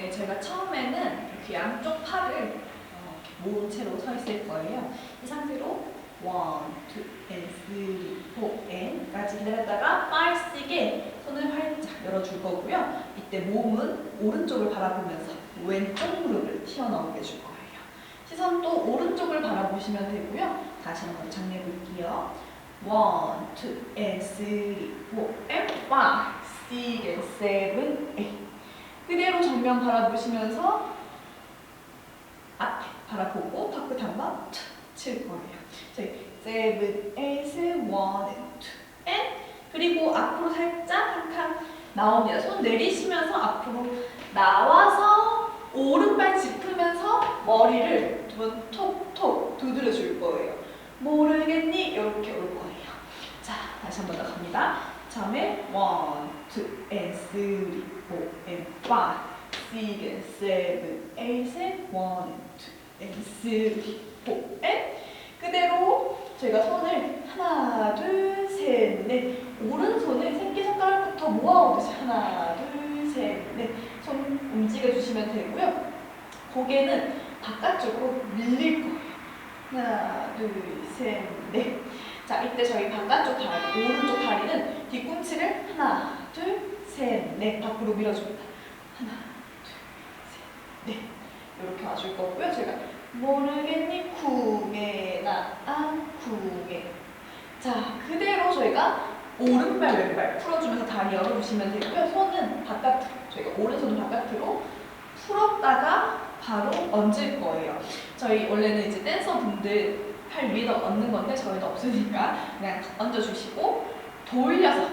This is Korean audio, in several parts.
네, 저희가 처음에는 이렇게 양쪽 팔을 어, 이렇게 모은 채로 서 있을 거예요. 이 상태로 원, 투, 앤, 쓰리, 포, 앤까지 기다렸다가 파이, 시게 손을 활짝 열어줄 거고요. 이때 몸은 오른쪽을 바라보면서 왼쪽 무릎을 튀어나오게 줄 거예요. 시선도 오른쪽을 바라보시면 되고요. 다시 한번 정리해 볼게요. 원, 투, 앤, 쓰리, 포, 앤, 파이, 시게, 세븐, 에잇 그대로 정면 바라보시면서 앞에 바라보고 턱끝 한번 칠 거예요. 저희 seven, two, and 그리고 앞으로 살짝 한 칸 나옵니다. 손 내리시면서 앞으로 나와서 오른발 짚으면서 머리를 두번 톡톡 두드려 줄 거예요. 모르겠니? 이렇게 올 거예요. 자, 다시 한 번 더 갑니다. 처음에 one, two, and three, four, and five, six, and seven, eight, and one, and two, and three, four, and 그대로 저희가 손을 하나, 둘, 셋, 넷 오른손을 새끼손가락부터 모아오듯이 하나, 둘, 셋, 넷손 움직여 주시면 되고요. 고개는 바깥쪽으로 밀릴 거예요. 하나, 둘, 셋, 넷. 자, 이때 저희 바깥쪽 다리, 오른쪽 다리는 뒤꿈치를 하나, 둘, 셋, 넷 밖으로 밀어줍니다. 하나, 둘, 셋, 넷. 이렇게 와줄 거고요. 제가 모르겠니? 궁에 나아 궁에. 자, 그대로 저희가 오른발 왼발 풀어주면서 다리 열어주시면 되고요. 손은 바깥으로, 저희가 오른손은 바깥으로 풀었다가 바로 얹을 거예요. 저희 원래는 이제 댄서분들 팔 위에다 얹는 건데 저희는 없으니까 그냥 얹어주시고 돌려서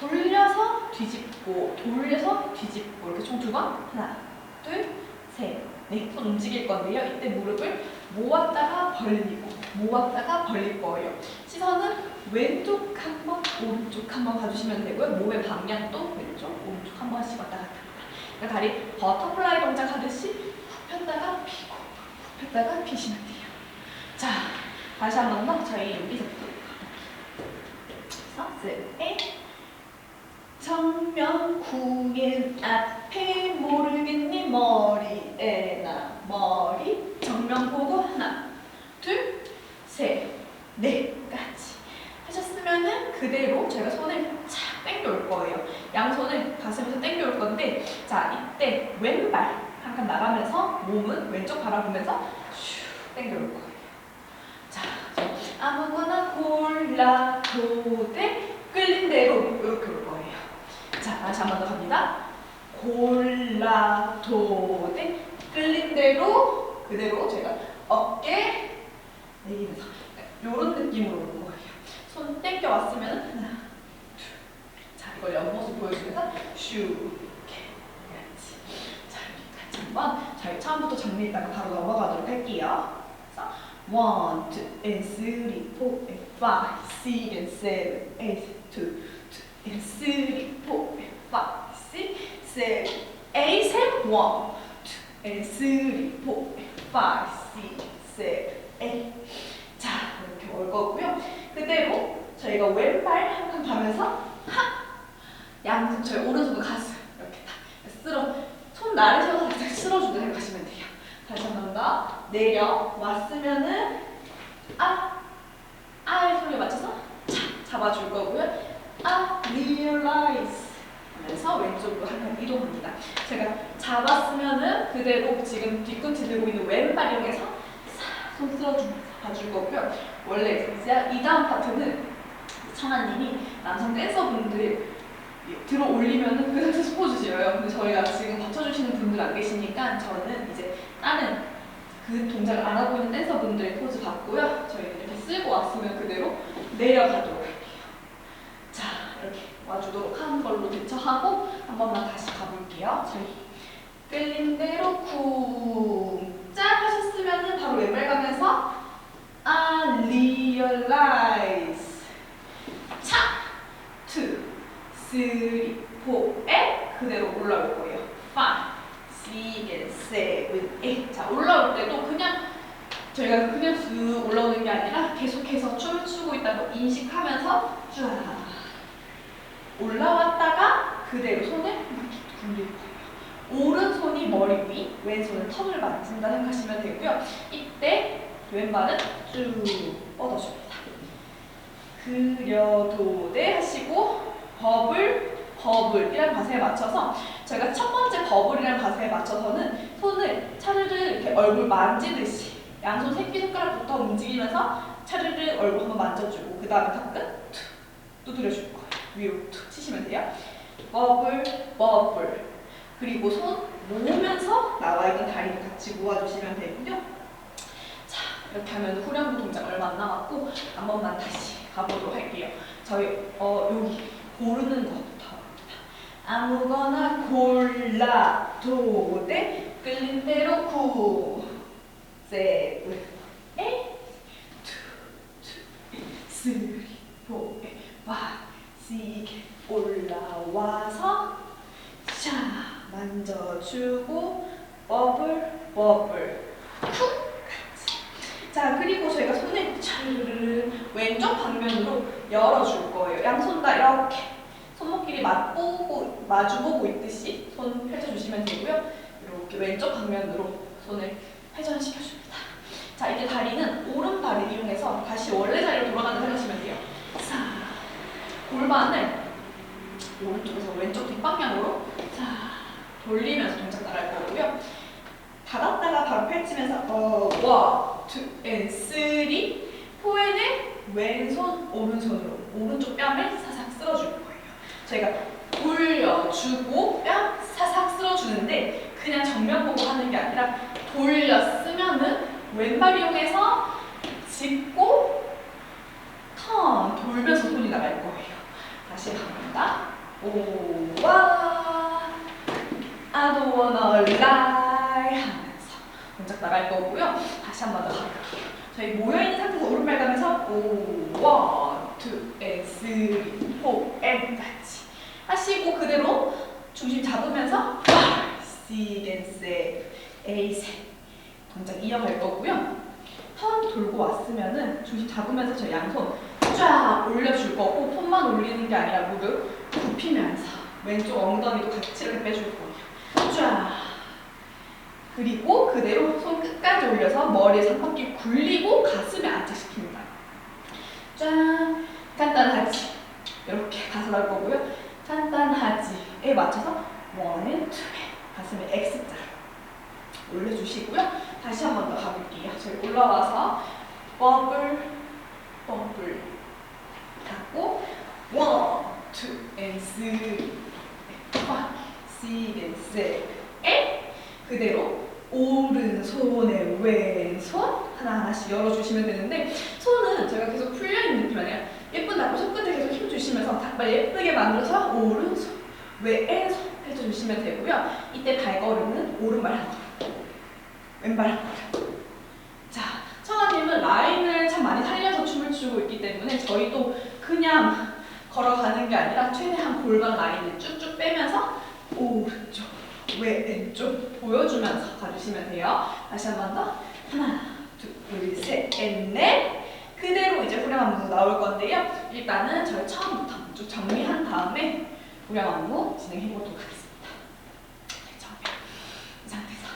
돌려서 뒤집고 돌려서 뒤집고 이렇게 총 두 번 하나 둘셋넷손 움직일 건데요. 이때 무릎을 모았다가 벌리고 모았다가 벌릴 거예요. 시선은 왼쪽 한 번, 오른쪽 한 번 봐주시면 되고요. 몸의 방향도 왼쪽, 오른쪽 한 번씩 왔다 갔다. 그러니까 다리 버터플라이 동작 하듯이 후 폈다가 피고 후 폈다가 피시면 돼요. 자, 다시 한 번 더 저희 여기서부터 셋, 정면 구엔 앞에 모르겠니? 머리에 나 머리. 정면 보고 하나 둘셋 넷까지 하셨으면은 그대로 제가 손을 착 당겨올 거예요. 양손을 가슴에서 당겨올 건데 자 이때 왼발 한 칸 나가면서 몸은 왼쪽 바라보면서 슉 당겨올 거예요 아무거나 골라도 돼 끌린 대로 이렇게 올 거예요 자 다시 한 번 더 갑니다 골라도 돼 끌린 대로 그대로 제가 어깨 내리면서 이런 느낌으로 오는 거예요. 손 땡겨 왔으면 하나, 둘. 자 이걸 옆모습 보여주면서 슈 이렇게 그렇지. 자 여기까지 한번 저희 처음부터 정리했다가 바로 넘어가도록 할게요. 그래서 one, two, and three, four, and five, six, and seven, eight, two, two, and three, four, and five, six, seven, eight, and one, two, and three, four, and five, six, seven, eight. 자, 이렇게 올 거고요. 그대로 저희가 왼발 한 칸 가면서 하! 양, 저희 오른손도 가슴 이렇게 다 쓸어, 손 나를 세워서 살짝 쓸어주듯 생각하시면 돼요. 다시 한번 더 내려 왔으면은 아, 아의 소리에 맞춰서 착 잡아줄 거고요. 아, realize 하면서 왼쪽으로 한칸 이동합니다. 제가 잡았으면은 그대로 지금 뒤꿈치 들고 있는 왼발 이용해서 싹손 쓸어주면서 봐줄 거고요. 원래 이제 이 다음 파트는 청아님이 남성 댄서분들 들어 올리면은 그 포즈 지어요. 근데 저희가 지금 받쳐주시는 분들 안 계시니까 저는 이제 다른 그 동작을 안 하고 있는 댄서분들의 포즈 받고요. 저희는 이렇게 쓸고 왔으면 그대로 내려가도록 할게요. 자, 이렇게 와주도록 하는 걸로 대처하고 한 번만 다시 가볼게요. 저희 끌린 대로 쿵짝 하셨으면은 바로 왼발 가면서 I realize 차 three four 에 그대로 올라올 거예요. And seven eight 자 올라올 때도 그냥 저희가 그냥 쑥 올라오는 게 아니라 계속해서 춤을 추고 있다는 걸 인식하면서 쫙 올라왔다가 그대로 손을 이렇게 거예요. 오른손이 머리 위, 왼손은 턱을 만진다 생각하시면 되고요. 이때 왼발은 쭉 뻗어줍니다. 그려도 돼 하시고 버블 버블이라는 가사에 맞춰서 저희가 첫 번째 버블이라는 가사에 맞춰서는 손을 차르르 이렇게 얼굴 만지듯이 양손 새끼손가락부터 움직이면서 차르르 얼굴 한번 만져주고 그 다음에 턱끝 툭 두드려줄 거예요. 위로 툭 치시면 돼요. 버블 버블 그리고 손 모으면서 나와 있는 다리도 같이 모아주시면 되고요. 자 이렇게 하면 후렴구 동작 얼마 안 남았고 한 번만 다시 가보도록 할게요. 저희 어 여기 고르는 것부터 아무거나 골라도 돼 끌린 대로 구 세븐 에잇 투 쓰리 포 파, 시게 올라와서 샤 만져주고 버블 버블 쿵 자 그리고 저희가 손을 차르르르 왼쪽 방면으로 열어줄 거예요 양손 다 이렇게 손목끼리 맞보고 마주보고 있듯이 손 펼쳐주시면 되고요 이렇게 왼쪽 방면으로 손을 회전시켜줍니다 자 이제 다리는 오른발을 이용해서 다시 원래 자리로 돌아가는 생각하시면 돼요 자 골반을 오른쪽에서 왼쪽 뒷방향으로 자 돌리면서 동작 나갈 거고요. 닫았다가 바로 펼치면서 어, 원, 투, 앤, 쓰리 포에는 왼손, 오른손으로 오른쪽 뺨을 사삭 쓸어줄 거예요. 저희가 돌려주고 뺨 사삭 쓸어주는데 그냥 정면 보고 하는 게 아니라 돌려 쓰면은 왼발 이용해서 짚고 턴 돌면서 손이 나갈 거예요. 다시 갑니다. 오와 I don't wanna lie 하면서 동작 나갈 거고요. 다시 한 번 더 가볼게요. 저희 모여있는 상태에서 오른발 가면서 오, 원, 투, 앤, 쓰리, 포, 앤 같이 하시고 그대로 중심 잡으면서 파, 시, 앤, 세, 에이, 세 동작 이어갈 거고요. 턴 돌고 왔으면은 중심 잡으면서 저 양손 쫙 올려줄 거고 손만 올리는 게 아니라 무릎 굽히면서 왼쪽 엉덩이도 같이 이렇게 빼줄 거예요. 쫙 그리고 그대로 손 끝까지 올려서 머리에 삼바퀴 굴리고 가슴에 안착시킵니다. 짠 간단하지 이렇게 가서 나올 거고요. 간단하지에 맞춰서 원, 투 가슴에 X자 올려주시고요. 다시 한 번 더 가볼게요. 저희 올라와서 버블 버블 닫고 원, 투, 앤 쓰리. 파, 시, 앤 세, 에? 그대로 오른손에 왼손 하나하나씩 열어주시면 되는데 손은 저희가 계속 풀려있는 아니라 예쁜 닭발 손끝에 계속 힘 주시면서 닭발 예쁘게 만들어서 오른손 왼손 펼쳐주시면 되고요. 이때 발걸음은 오른발 한 걸, 왼발 한 걸. 자 청아님은 라인을 참 많이 살려서 춤을 추고 있기 때문에 저희도 그냥 걸어가는 게 아니라 최대한 골반 라인을 쭉쭉 빼면서 오른쪽, 왼쪽 보여주면서 가주시면 돼요. 다시 한 번 더. 하나, 둘, 셋, 넷. 그대로 이제 후렴 안무 나올 건데요. 일단은 저희 처음부터 쭉 정리한 다음에 후렴 안무 진행해 보도록 하겠습니다. 처음에 이 상태에서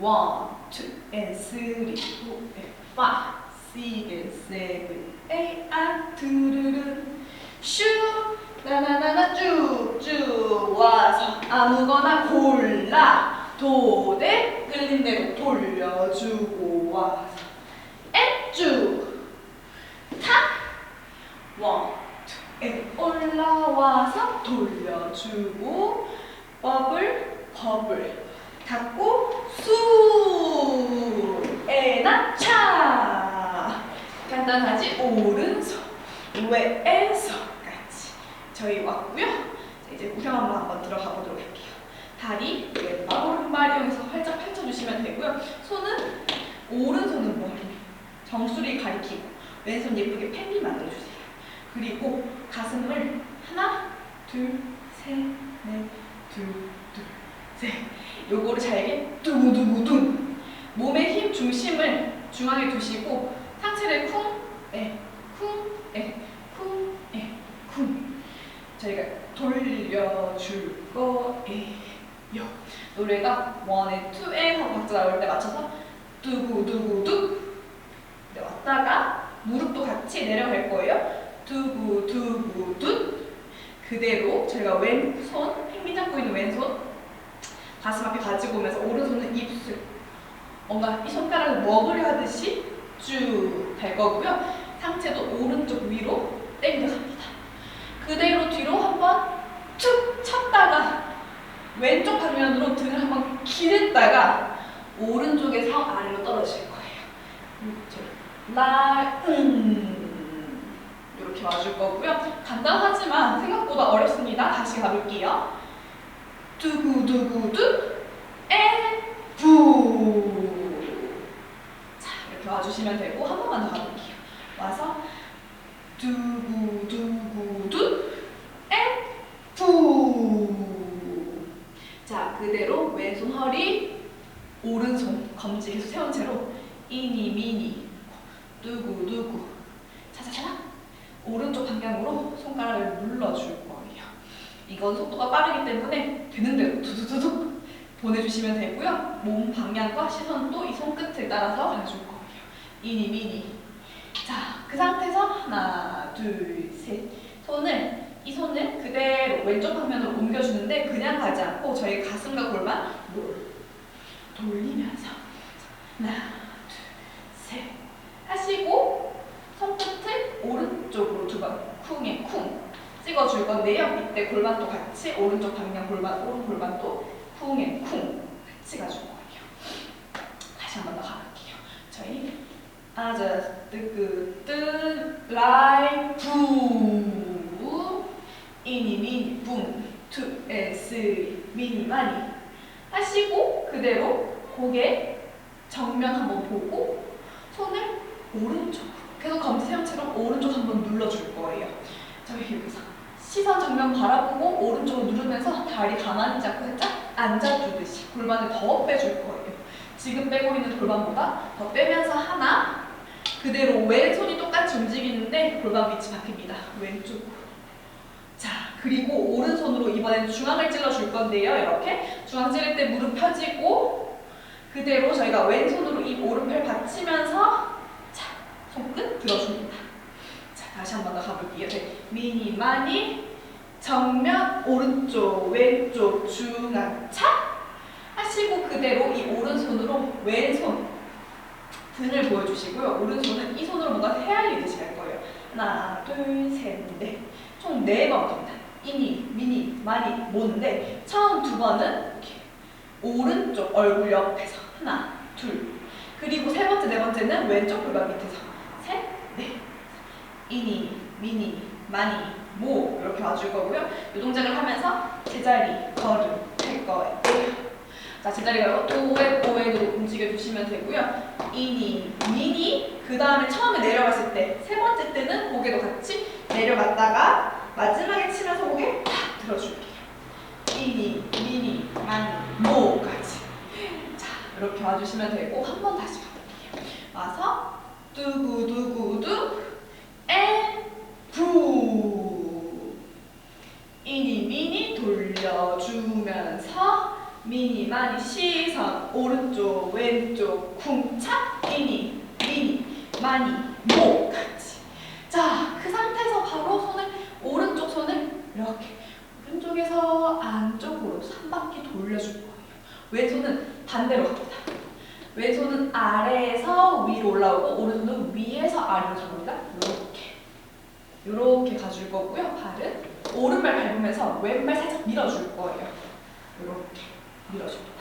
원, 투, 앤 쓰리, 포, 앤 파 six, and seven, eight, and 두루루 슈 나나나나 쭉쭉 와서 아무거나 골라 도대 끌린 대로 돌려주고 와서 앤쭉 원, 투, 앤 올라와서 돌려주고 버블 버블 닫고 수 에나 차 간단하지 오른손 왼손 같이 저희 왔고요. 자, 이제 우령 한번 한번 들어가 보도록 할게요. 다리 왼발 오른발 이용해서 활짝 펼쳐주시면 되고요. 손은 오른손은 머리 정수리 가리키고 왼손 예쁘게 팬미 만들어주세요. 그리고 가슴을 하나 둘셋넷둘둘셋. 요거를 잘게 두두두둥 몸의 힘 중심을 중앙에 두시고 상체를 쿵, 에, 쿵, 에, 쿵, 에, 쿵. 저희가 돌려줄 거예요. 노래가 원에 투에 하고 박자 나올 때 맞춰서 두구두구두. 네, 왔다가 무릎도 같이 내려갈 거예요. 두구두구두. 그대로 저희가 왼손 팽미 잡고 있는 왼손 가슴 앞에 가지고 오면서 오른손은 입술. 뭔가 이 손가락을 먹으려 하듯이 쭉 갈 거고요. 상체도 오른쪽 위로 당겨갑니다. 그대로 뒤로 한번 툭 쳤다가 왼쪽 방면으로 등을 한번 기댔다가 오른쪽에서 아래로 떨어질 거예요. 이렇게 라, 음. 이렇게 와줄 거고요. 간단하지만 생각보다 어렵습니다. 다시 가볼게요. 두구두구두, 에, 부. 자, 이렇게 와주시면 되고, 한 번만 더 가볼게요. 와서, 두구 두구두, 에, 부. 자, 그대로 왼손 허리, 오른손 검지 계속 세운 채로, 이니, 미니, 두구 두구. 차차차. 오른쪽 방향으로 손가락을 눌러줄 거예요. 이건 속도가 빠르기 때문에 되는 대로 두두두두 보내주시면 되고요. 몸 방향과 시선도 이 손끝을 따라서 가줄 거예요. 이니 미니. 자, 그 상태에서 하나, 둘, 셋. 손을 이 손을 그대로 왼쪽 방면으로 옮겨주는데 그냥 가지 않고 저희 가슴과 골반 롤 돌리면서 하나, 둘, 셋 하시고 손끝을 오른쪽으로 두 번 쿵에 쿵 찍어줄 건데요. 이때 골반도 같이 오른쪽 방향 골반 오른 골반도 쿵에 쿵 같이 가줄 거예요. 다시 한 번 더 가볼게요. 저희 아자 뜨끄뜨 라이 부 이니 미니 붐투에 쓰리 미니 마니 하시고 그대로 고개 정면 한번 보고 손을 오른쪽으로 계속 검지 세움처럼 오른쪽 한번 눌러줄 거예요. 저희 여기서 시선 정면 바라보고 오른쪽으로 누르면서 다리 가만히 잡고 살짝 앉아주듯이 골반을 더 빼줄 거예요. 지금 빼고 있는 골반보다 더 빼면서 하나 그대로 왼손이 똑같이 움직이는데 골반 위치 바뀝니다. 왼쪽으로. 자 그리고 오른손으로 이번엔 중앙을 찔러줄 건데요. 이렇게 중앙 찌를 때 무릎 펴지고 그대로 저희가 왼손으로 이 오른팔 받치면서 자 손끝 들어줍니다. 자 다시 한 번 더 가볼게요. 네. 미니 마니 정면 오른쪽 왼쪽 중앙 차 하시고 그대로 이 오른손으로 왼손 등을 보여주시고요. 오른손은 이 손으로 뭔가 헤아리듯이 할 거예요. 하나 둘 셋 넷 총 네번 갑니다. 이니 미니 마니 모인데 처음 두 번은 이렇게 오른쪽 얼굴 옆에서 하나 둘 그리고 세 번째 네 번째는 왼쪽 골반 밑에서 셋 넷 이니 미니 마니 모 이렇게 와줄 거고요. 이 동작을 하면서 제자리 걸음 할 거예요. 자 제자리가 오에 오에로 움직여 주시면 되고요. 이니 미니 그 다음에 처음에 내려갔을 때 세 번째 때는 고개도 같이 내려갔다가 마지막에 치면서 고개 탁 들어줄게요. 이니 미니 마니 모까지 자 이렇게 와주시면 되고 한 번 다시 가볼게요. 와서 두구두구두 앤부 이니 미니 돌려주면서 미니 마니 시선 오른쪽 왼쪽 쿵차 이니 미니 마니 모 같이. 자그 상태에서 바로 손을 오른쪽 손을 이렇게 오른쪽에서 안쪽으로 한 바퀴 돌려줄 거예요. 왼손은 반대로 갑니다. 왼손은 아래에서 위로 올라오고 오른손은 위에서 아래로 들어옵니다. 이렇게. 이렇게 가줄 거고요 발은 오른발 밟으면서 왼발 살짝 밀어줄 거예요. 이렇게 밀어줍니다.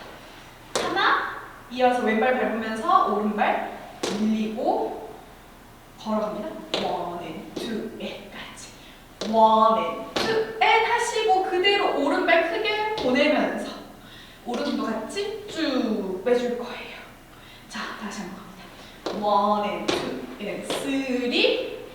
하나, 이어서 왼발 밟으면서 오른발 밀리고 걸어갑니다. 원, 앤, 투, 앤까지. 원, 앤, 투, 앤 하시고 그대로 오른발 크게 보내면서 오른손도 같이 쭉 빼줄 거예요. 자, 다시 한번 갑니다. 원, 앤, 투, 앤, 쓰리,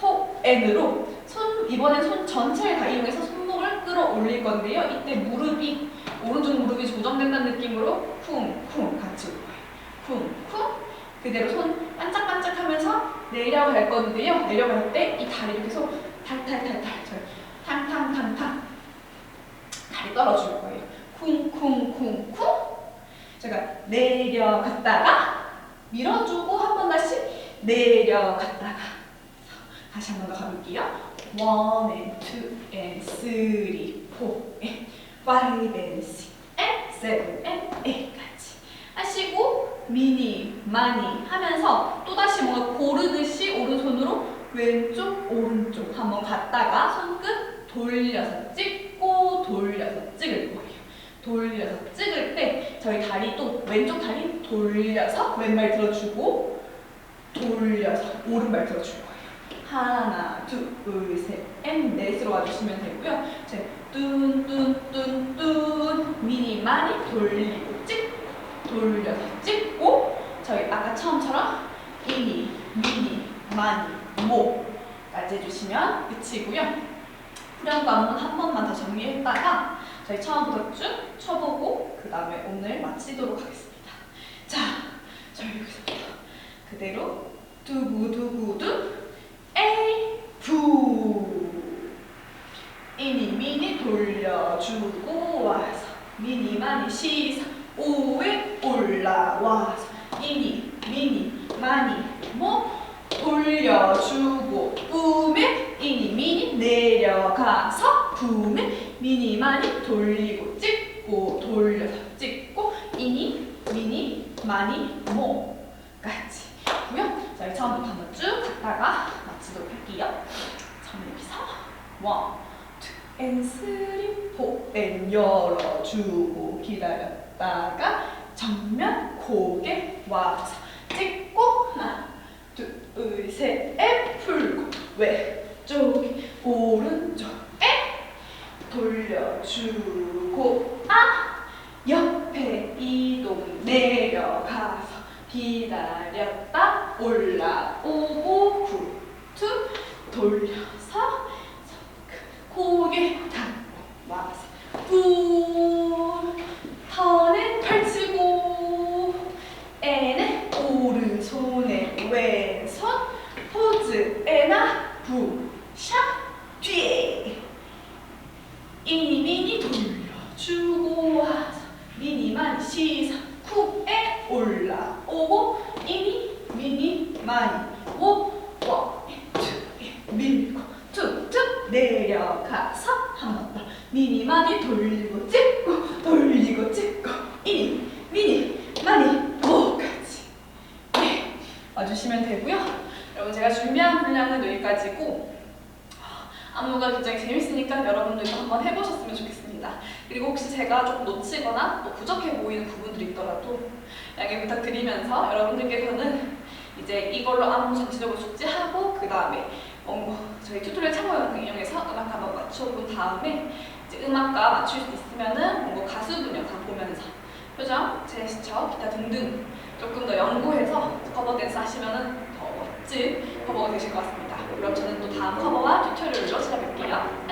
포, 앤으로 손, 이번엔 손 전체를 다 이용해서 손목을 끌어올릴 건데요. 이때 무릎이 오른쪽 무릎이 고정된다는 느낌으로 쿵쿵 같이. 쿵쿵 그대로 손 반짝반짝하면서 내려갈 건데요. 내려갈 때 이 다리를 계속 탈탈탈탈 탕탕탕탕 다리 떨어줄 거예요. 쿵쿵쿵쿵 제가 내려갔다가 밀어주고 한 번 다시 내려갔다가 다시 한 번 더 가볼게요. One and two and three, six and seven and eight까지 하시고 미니 많이 하면서 또 다시 뭔가 고르듯이 오른손으로 왼쪽 오른쪽 한번 갔다가 손끝 돌려서 찍고 돌려서 찍을 거예요. 돌려서 찍을 때 저희 다리 또 왼쪽 다리 돌려서 왼발 들어주고 돌려서 오른발 거예요. 하나, 둘, 셋, 앤 넷으로 와주시면 되고요. 제 뚠뚠 뚠뚠 미니 많이 돌리고 찍고 돌려서 찍고 저희 아까 처음처럼 미니 미니 많이 모까지 해주시면 끝이고요. 후렴 관문 한 번만 더 정리했다가 저희 처음부터 쭉 쳐보고 그 다음에 오늘 마치도록 하겠습니다. 자, 저희 여기서부터 그대로 두구두구두 에이프 이니 미니 돌려주고 와서 미니 많이 시사 오에 올라와서 이니 미니 많이 뭐 돌려주고 붐에 이니 미니 내려가서 붐에 미니 많이 돌리고 찍고 돌려서 찍고 이니 미니 많이 뭐까지 고요 저희 처음부터 한번 쭉 갔다가 마치도록 할게요. 저는 여기서 원, 투, 앤 쓰리, 포, 앤 열어주고 기다렸다가 정면 고개 와서 찍고 하나, 둘, 셋, 앤 풀고 왼쪽에 오른쪽 에 돌려주고 아 옆에 이동 내려가서 기다렸다 올라오고 굿투 돌려서 손끝 고개 닫고 와서 푸 턴을 펼치고 에는 오른손에 왼손 포즈 에나 부샤 뒤에 이니 미니 돌려주고 와서 미니만 시사 쿡에 올라오고 이니 미니 많이 오원 밀고 툭툭 내려가서 한 번 더 미니 많이 돌리고 찍고 돌리고 찍고 이니 미니 많이 오까지 네 와주시면 되고요 여러분 제가 준비한 분량은 여기까지고 안무가 굉장히 재밌으니까 여러분들도 한번 해보셨으면 좋겠습니다. 그리고 혹시 제가 조금 놓치거나 또 부족해 보이는 있더라도 양해 부탁드리면서 여러분들께서는 이제 이걸로 안무 전체적으로 숙지하고 그 다음에 어, 저희 튜토리얼 참여 영상 이용해서 음악 한번 맞춰본 다음에 이제 음악과 맞출 수 있으면은 뭐 가수분 영상 보면서 표정, 제스처, 기타 등등 조금 더 연구해서 커버 댄스 하시면은 더 멋진 커버가 되실 것 같습니다. 그럼 저는 또 다음 커버와 튜토리얼로 찾아뵐게요.